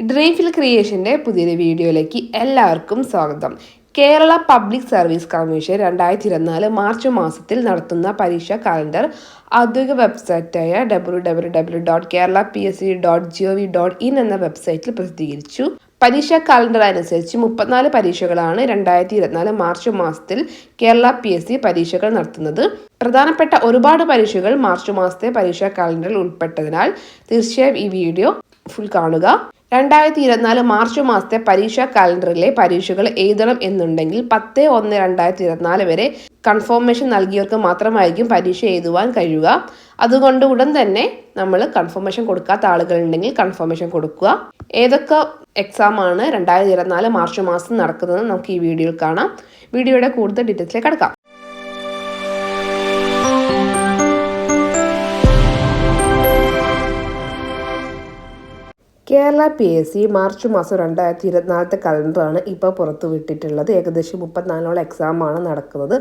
Dreamfill ക്രിയേഷന്റെ പുതിയൊരു വീഡിയോയിലേക്ക് എല്ലാവർക്കും സ്വാഗതം. കേരള പബ്ലിക് സർവീസ് കമ്മീഷൻ രണ്ടായിരത്തി ഇരുപത്തിനാല് മാർച്ച് മാസത്തിൽ നടത്തുന്ന പരീക്ഷാ കാലണ്ടർ ഔദ്യോഗിക വെബ്സൈറ്റായ W W W dot Kerala P S C dot G O V dot in എന്ന വെബ്സൈറ്റിൽ പ്രസിദ്ധീകരിച്ചു. പരീക്ഷാ കാലണ്ടർ അനുസരിച്ച് മുപ്പത്തിനാല് പരീക്ഷകളാണ് രണ്ടായിരത്തി ഇരുപത്തിനാല് മാർച്ച് മാസത്തിൽ കേരള പി എസ് സി പരീക്ഷകൾ നടത്തുന്നത്. പ്രധാനപ്പെട്ട ഒരുപാട് പരീക്ഷകൾ മാർച്ച് മാസത്തെ പരീക്ഷാ കാലണ്ടറിൽ ഉൾപ്പെട്ടതിനാൽ തീർച്ചയായും ഈ വീഡിയോ ഫുൾ കാണുക. രണ്ടായിരത്തി ഇരുപത്തിനാല് മാർച്ച് മാസത്തെ പരീക്ഷാ കാലണ്ടറിലെ പരീക്ഷകൾ എഴുതണം എന്നുണ്ടെങ്കിൽ പത്ത് ഒന്ന് രണ്ടായിരത്തി ഇരുപത്തിനാല് വരെ കൺഫർമേഷൻ നൽകിയവർക്ക് മാത്രമായിരിക്കും പരീക്ഷ എഴുതുവാൻ കഴിയുക. അതുകൊണ്ട് ഉടൻ തന്നെ നമ്മൾ കൺഫർമേഷൻ കൊടുക്കാത്ത ആളുകളുണ്ടെങ്കിൽ കൺഫർമേഷൻ കൊടുക്കുക. ഏതൊക്കെ എക്സാം ആണ് രണ്ടായിരത്തി ഇരുപത്തിനാല് മാർച്ച് മാസം നടക്കുന്നത് നമുക്ക് ഈ വീഡിയോയിൽ കാണാം. വീഡിയോയുടെ കൂടുതൽ ഡീറ്റെയിൽസിലേക്ക് കടക്കാം. Kerala P S C March മാസം രണ്ടായിരത്തി ഇരുപത്തിനാലത്തെ കലണ്ടറാണ് ഇപ്പോൾ പുറത്തു വിട്ടിട്ടുള്ളത് ഏകദേശം മുപ്പത്തിനാലോളം എക്സാമാണ് നടക്കുന്നത്.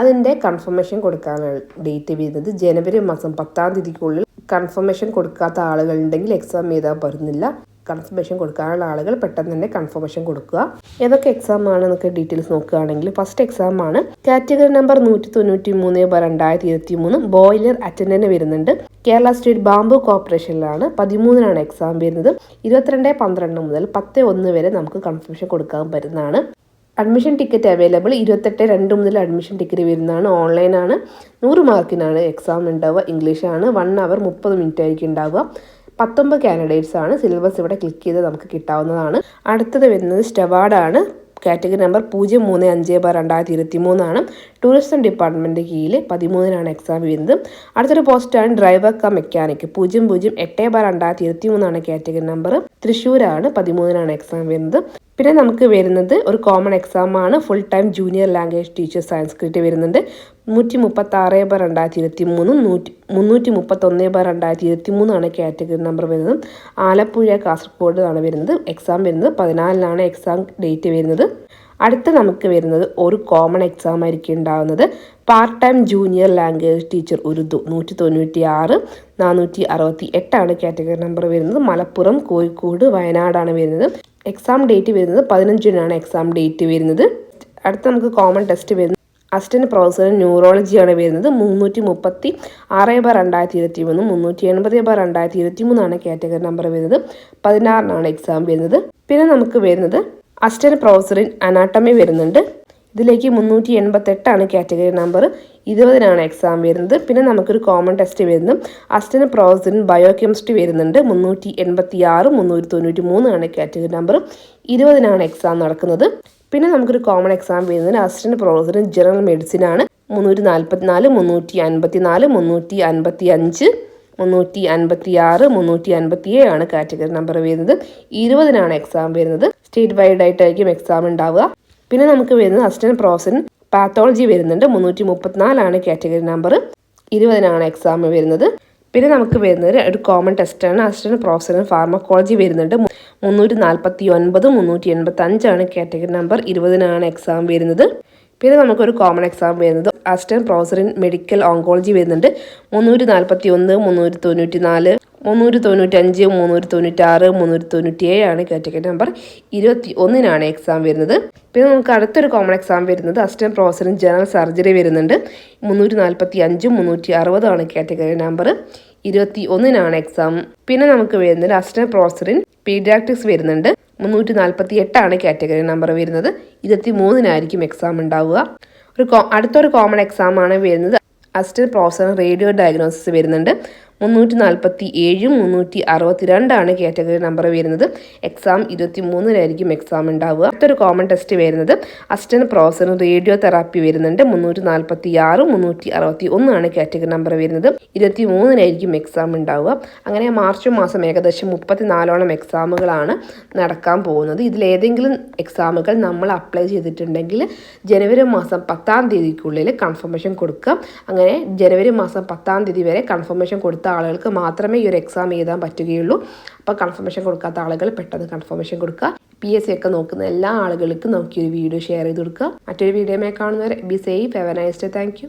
അതിന്റെ കൺഫർമേഷൻ കൊടുക്കാനുള്ള ഡേറ്റ് വരുന്നത്. ജനുവരി മാസം പത്താം തീയതിക്കുള്ളിൽ കൺഫർമേഷൻ കൊടുക്കാത്ത ആളുകളുണ്ടെങ്കിൽ എക്സാം എഴുതാൻ പറ്റുന്നില്ല. കൺഫർമേഷൻ കൊടുക്കാനുള്ള ആളുകൾ പെട്ടെന്ന് തന്നെ കൺഫർമേഷൻ കൊടുക്കുക. ഏതൊക്കെ എക്സാം ആണ് എന്നൊക്കെ ഡീറ്റെയിൽസ് നോക്കുകയാണെങ്കിൽ ഫസ്റ്റ് എക്സാം ആണ്. കാറ്റഗറി നമ്പർ നൂറ്റി തൊണ്ണൂറ്റി മൂന്ന് ബ രണ്ടായിരത്തി ഇരുപത്തി മൂന്ന് ബോയിലർ അറ്റൻഡന്റ് വരുന്നുണ്ട്. കേരള സ്റ്റേറ്റ് ബാംബു കോർപ്പറേഷനിലാണ് പതിമൂന്നിനാണ് എക്സാം വരുന്നത്. ഇരുപത്തിരണ്ട് പന്ത്രണ്ട് മുതൽ പത്ത് ഒന്ന് വരെ നമുക്ക് കൺഫർമേഷൻ കൊടുക്കാൻ പറ്റുന്നതാണ്. അഡ്മിഷൻ ടിക്കറ്റ് അവൈലബിൾ ഇരുപത്തെട്ട് രണ്ട് മുതൽ അഡ്മിഷൻ ടിക്കറ്റ് വരുന്നതാണ് ഓൺലൈനാണ് നൂറ് മാർക്കിനാണ് എക്സാം ഉണ്ടാവുക. ഇംഗ്ലീഷാണ് വൺ അവർ മുപ്പത് മിനിറ്റ് ആയിരിക്കും ഉണ്ടാവുക. പത്തൊമ്പത് കാൻഡിഡേറ്റ്സ് ആണ്. സിലബസ് ഇവിടെ ക്ലിക്ക് ചെയ്ത് നമുക്ക് കിട്ടാവുന്നതാണ്. അടുത്തത് വരുന്നത് സ്റ്റവാർഡാണ് കാറ്റഗറി നമ്പർ പൂജ്യം മൂന്ന് അഞ്ച് ബാർ രണ്ടായിരത്തി ഇരുപത്തി മൂന്നാണ് ടൂറിസം ഡിപ്പാർട്ട്മെന്റ് കീഴിൽ പതിമൂന്നിനാണ് എക്സാം വരുന്നത്. അടുത്തൊരു പോസ്റ്റാണ് ഡ്രൈവർ കം മെക്കാനിക് പൂജ്യം പൂജ്യം എട്ട് ബാർ രണ്ടായിരത്തി ഇരുപത്തി മൂന്നാണ് കാറ്റഗറി നമ്പർ തൃശ്ശൂരാണ് പതിമൂന്നിനാണ് എക്സാം വരുന്നത്. പിന്നെ നമുക്ക് വരുന്നത് ഒരു കോമൺ എക്സാം ആണ്. Full time junior language teacher സംസ്കൃതി വരുന്നുണ്ട്. നൂറ്റി മുപ്പത്തി ആറ് ബാർ രണ്ടായിരത്തി ഇരുപത്തി മൂന്നും നൂറ്റി മുന്നൂറ്റി മുപ്പത്തൊന്ന് ബാർ രണ്ടായിരത്തി ഇരുപത്തി മൂന്നാണ് കാറ്റഗറി നമ്പർ വരുന്നത്. ആലപ്പുഴ കാസർഗോഡ് ആണ് വരുന്നത്. എക്സാം വരുന്നത് പതിനാലിനാണ് എക്സാം ഡേറ്റ് വരുന്നത്. അടുത്ത നമുക്ക് വരുന്നത് ഒരു കോമൺ എക്സാം ആയിരിക്കും ഉണ്ടാകുന്നത് part time junior language teacher Urdu നൂറ്റി തൊണ്ണൂറ്റി ആറ് നാനൂറ്റി അറുപത്തി എട്ടാണ് കാറ്റഗറി നമ്പർ വരുന്നത്. മലപ്പുറം കോഴിക്കോട് വയനാടാണ് വരുന്നത്. എക്സാം ഡേറ്റ് വരുന്നത് പതിനഞ്ചിനാണ് എക്സാം ഡേറ്റ് വരുന്നത്. അടുത്ത നമുക്ക് കോമൺ ടെസ്റ്റ് വരുന്നത്. അസിസ്റ്റന്റ് പ്രൊഫസർ ന്യൂറോളജിയാണ് വരുന്നത് മുന്നൂറ്റി മുപ്പത്തി ആറ് ബാർ രണ്ടായിരത്തി ഇരുപത്തി മൂന്ന് മുന്നൂറ്റി എൺപത് ബാർ രണ്ടായിരത്തി ഇരുപത്തി മൂന്നാണ് കാറ്റഗറി നമ്പർ വരുന്നത്. പതിനാറിനാണ് എക്സാം വരുന്നത്. പിന്നെ നമുക്ക് വരുന്നത് അസിസ്റ്റന്റ് പ്രൊഫസർ അനാട്ടമി വരുന്നുണ്ട്. ഇതിലേക്ക് മുന്നൂറ്റി എൺപത്തെട്ടാണ് കാറ്റഗറി നമ്പർ. ഇരുപതിനാണ് എക്സാം വരുന്നത്. പിന്നെ നമുക്കൊരു കോമൺ ടെസ്റ്റ് വരുന്നു. Assistant professor in biochemistry വരുന്നുണ്ട്. മുന്നൂറ്റി എൺപത്തി ആറ് മുന്നൂറ്റി തൊണ്ണൂറ്റി മൂന്നാണ് കാറ്റഗറി നമ്പർ. ഇരുപതിനാണ് എക്സാം നടക്കുന്നത്. പിന്നെ നമുക്കൊരു കോമൺ എക്സാം വരുന്നത്. അസിസ്റ്റന്റ് പ്രൊഫസർ ജനറൽ മെഡിസിൻ ആണ്. മുന്നൂറ്റി നാൽപ്പത്തി നാല് മുന്നൂറ്റി അൻപത്തി നാല് മുന്നൂറ്റി അൻപത്തി അഞ്ച് മുന്നൂറ്റി അൻപത്തി ആറ് മുന്നൂറ്റി അൻപത്തി ഏഴാണ് കാറ്റഗറി നമ്പർ വരുന്നത്. ഇരുപതിനാണ് എക്സാം വരുന്നത്. സ്റ്റേറ്റ് വൈഡ് ആയിട്ടായിരിക്കും എക്സാം ഉണ്ടാവുക. പിന്നെ നമുക്ക് വരുന്നത് അസിസ്റ്റന്റ് പ്രൊഫസർ പാത്തോളജി വരുന്നുണ്ട്. മുന്നൂറ്റി മുപ്പത്തിനാലാണ് കാറ്റഗറി നമ്പർ. ഇരുപതിനാണ് എക്സാം വരുന്നത്. പിന്നെ നമുക്ക് വരുന്നത് ഒരു കോമൺ ടെസ്റ്റാണ് അസിസ്റ്റന്റ് പ്രൊഫസർ ഫാർമക്കോളജി വരുന്നുണ്ട്. മുന്നൂറ്റി നാൽപ്പത്തി ഒൻപത് മുന്നൂറ്റി എൺപത്തി അഞ്ചാണ് കാറ്റഗറി നമ്പർ. ഇരുപതിനാണ് എക്സാം വരുന്നത്. പിന്നെ നമുക്കൊരു കോമൺ എക്സാം വരുന്നത്. Assistant professor in medical oncology വരുന്നുണ്ട്. മുന്നൂറ്റി നാൽപ്പത്തി ഒന്ന് മുന്നൂറ്റി തൊണ്ണൂറ്റി നാല് മുന്നൂറ്റി തൊണ്ണൂറ്റഞ്ച് മുന്നൂറ്റി തൊണ്ണൂറ്റാറ് മുന്നൂറ്റി തൊണ്ണൂറ്റി ഏഴാണ് കാറ്റഗറി നമ്പർ. ഇരുപത്തി ഒന്നിനാണ് എക്സാം വരുന്നത്. പിന്നെ നമുക്ക് അടുത്തൊരു കോമൺ എക്സാം വരുന്നത് അസിസ്റ്റന്റ് പ്രൊഫസറും ജനറൽ സർജറി വരുന്നുണ്ട്. മുന്നൂറ്റി നാൽപ്പത്തി അഞ്ചും മുന്നൂറ്റി അറുപതാണ് കാറ്റഗറി നമ്പർ. ഇരുപത്തി ഒന്നിനാണ് എക്സാം പിന്നെ നമുക്ക് വരുന്നത് അസിസ്റ്റന്റ് പ്രൊഫസറിൻ പീഡിയാട്രിക്സ് വരുന്നുണ്ട്. മുന്നൂറ്റി നാൽപ്പത്തി എട്ടാണ് കാറ്റഗറി നമ്പർ വരുന്നത്. ഇരുപത്തി മൂന്നിനായിരിക്കും എക്സാം ഉണ്ടാവുക. ഒരു അടുത്തൊരു കോമൺ എക്സാം ആണ് വരുന്നത്. അസിസ്റ്റന്റ് പ്രൊഫസർ റേഡിയോ ഡയഗ്നോസിസ് വരുന്നുണ്ട്. മുന്നൂറ്റി നാൽപ്പത്തി ഏഴും മുന്നൂറ്റി അറുപത്തി രണ്ടാണ് കാറ്റഗറി നമ്പർ വരുന്നത്. എക്സാം ഇരുപത്തി മൂന്നിലായിരിക്കും എക്സാം ഉണ്ടാവുക. അടുത്തൊരു കോമൺ ടെസ്റ്റ് വരുന്നത് അസിസ്റ്റന്റ് പ്രോസറിന് റേഡിയോ തെറാപ്പി വരുന്നുണ്ട്. മുന്നൂറ്റി നാൽപ്പത്തി ആറ് മുന്നൂറ്റി അറുപത്തി ഒന്നാണ് കാറ്റഗറി നമ്പർ വരുന്നത്. ഇരുപത്തി മൂന്നിനായിരിക്കും എക്സാം ഉണ്ടാവുക. അങ്ങനെ മാർച്ച് മാസം ഏകദേശം മുപ്പത്തിനാലോളം എക്സാമുകളാണ് നടക്കാൻ പോകുന്നത്. ഇതിലേതെങ്കിലും എക്സാമുകൾ നമ്മൾ അപ്ലൈ ചെയ്തിട്ടുണ്ടെങ്കിൽ ജനുവരി മാസം പത്താം തീയതിക്കുള്ളിൽ കൺഫർമേഷൻ കൊടുക്കുക. അങ്ങനെ ജനുവരി മാസം പത്താം തീയതി വരെ കൺഫർമേഷൻ കൊടുത്ത ആളുകൾക്ക് മാത്രമേ ഈ ഒരു എക്സാം എഴുതാൻ പറ്റുകയുള്ളൂ. അപ്പോൾ കൺഫർമേഷൻ കൊടുക്കാത്ത ആളുകൾ പെട്ടെന്ന് കൺഫർമേഷൻ കൊടുക്കുക. പി എസ് സി ഒക്കെ നോക്കുന്ന എല്ലാ ആളുകൾക്കും നമുക്ക് ഈ ഒരു വീഡിയോ ഷെയർ ചെയ്ത് കൊടുക്കുക. മറ്റൊരു വീഡിയോമായി കാണുന്നവരെ ബി സേഫ് ഹെവ താങ്ക് യു